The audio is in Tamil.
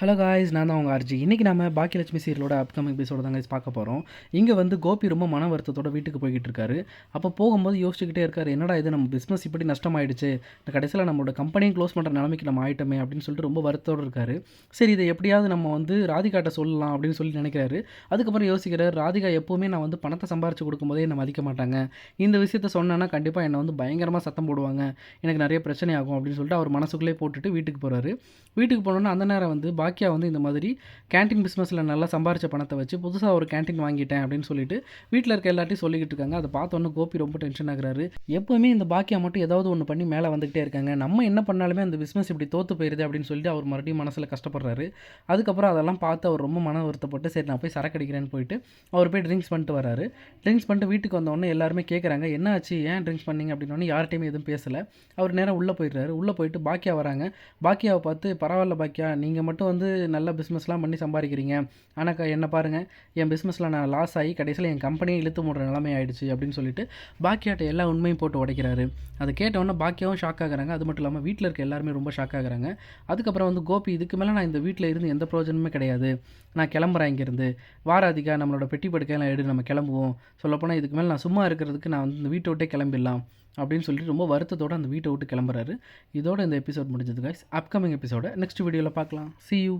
ஹலோ காய்ஸ் நான் தான் உங்கள் அர்ஜி இன்றைக்கி நம்ம பாக்கியலட்சுமி சீரியலோட அப்கமிங் எபிசோட தான் guys பார்க்க போகிறோம் இங்கே வந்து கோபி ரொம்ப மன வருத்தத்தோட வீட்டுக்கு போய்கிட்டு இருக்காரு. அப்போ போகும்போது யோசிச்சுக்கிட்டே இருக்காரு என்னடா இது நம்ம பிஸ்னஸ் இப்படி நஷ்டமாயிடுச்சு. இந்த கடைசியில் நம்மளோட கம்பெனியும் க்ளோஸ் பண்ணுற நிலைமைக்கு நம்ம ஆயிட்டோமே அப்படின்னு சொல்லிட்டு ரொம்ப வருத்தத்தோடு இருக்காரு. சரி இதை எப்படியாவது நம்ம வந்து ராதிகாட்ட சொல்லலாம் அப்படின்னு சொல்லி நினைக்கிறாரு. அதுக்கப்புறம் யோசிக்கிறார் ராதிகா எப்போவுமே நான் வந்து பணத்தை சம்பாரிச்சு கொடுக்கும்போதே என்னை மதிக்க மாட்டாங்க. இந்த விஷயத்த சொன்னேன்னா கண்டிப்பாக என்னை வந்து பயங்கரமாக சத்தம் போடுவாங்க. எனக்கு நிறைய பிரச்சனை ஆகும் அப்படின்னு சொல்லிட்டு அவர் மனசுக்குள்ளே போட்டுட்டு வீட்டுக்கு போகிறாரு வீட்டுக்கு போனோன்னா அந்த நேரம் வந்து பாக்கியா வந்து இந்த மாதிரி கேண்டீன் பிஸ்னஸில் நல்லா சம்பாரிச்ச பணத்தை வச்சு புதுசாக ஒரு கேண்டீன் வாங்கிட்டேன் அப்படின்னு சொல்லிட்டு வீட்டில் இருக்க எல்லாத்தையும் சொல்லிக்கிட்டு இருக்காங்க. அதை பார்த்தோன்னே கோபி ரொம்ப டென்ஷன் ஆகிறாரு. எப்போவுமே இந்த பாக்கியா மட்டும் ஏதாவது ஒன்று பண்ணி மேலே வந்துகிட்டே இருக்காங்க. நம்ம என்ன பண்ணாலுமே அந்த பிஸ்னஸ் இப்படி தோற்று போயிருது அப்படின்னு சொல்லிட்டு அவர் மறுபடியும் மனசில் கஷ்டப்படுறாரு. அதுக்கப்புறம் அதெல்லாம் பார்த்து அவர் ரொம்ப மன வருத்தப்பட்டு சரி நான் போய் சரக்கு அடிக்கிறேன்னு போயிட்டு அவர் போய் ட்ரிங்க்ஸ் பண்ணிட்டு வராரு. ட்ரிங்க்ஸ் பண்ணிட்டு வீட்டுக்கு வந்தோடனே எல்லாருமே கேட்குறாங்க என்ன ஆச்சு ஏன் ட்ரிங்க்ஸ் பண்ணீங்க? அப்படின்னு யார்கிட்டையுமே எதுவும் பேசலை. அவர் நேரம் உள்ளே போயிடுறாரு. உள்ளே போயிட்டு பாக்கியா வராங்க. பாக்கியாவை பார்த்து பரவாயில்ல பாக்கியா நீங்கள் மட்டும் வந்து வந்து நல்ல பிஸ்னஸ்லாம் பண்ணி சம்பாதிக்கிறீங்க. ஆனால் என்ன பாருங்கள் என் பிஸ்னஸில் நான் லாஸ் ஆகி கடைசியில் என் கம்பெனியை இழுத்து மூடுற நிலைமை ஆயிடுச்சு அப்படின்னு சொல்லிட்டு பாக்கியாட்ட எல்லா உண்மையும் போட்டு உடைக்கிறாரு. அதை கேட்டவொன்னே பாக்கியாவும் ஷாக் ஆகுறாங்க. அது மட்டும் இல்லாமல் வீட்டில் இருக்க எல்லாருமே ரொம்ப ஷாக் ஆகுறாங்க. அதுக்கப்புறம் வந்து கோபி இதுக்கு மேலே நான் இந்த வீட்டில் இருந்து எந்த பிரயோஜனமே கிடையாது. நான் கிளம்புறேன் இங்கேருந்து. வாராதிகா நம்மளோட பெட்டி படுக்கையெல்லாம் எடு நம்ம கிளம்புவோம். சொல்லப்போனால் இதுக்கு மேலே நான் சும்மா இருக்கிறதுக்கு நான் வந்து இந்த வீட்டை விட்டே கிளம்பிடலாம். அப்படின்னு சொல்லிட்டு ரொம்ப வருத்தத்தோட அந்த வீட்டை விட்டு கிளம்புறாரு. இதோட இந்த எபிசோட் முடிஞ்சது கைஸ் அப்கமிங் எபிசோட நெக்ஸ்ட் வீடியோவில் பார்க்கலாம். C you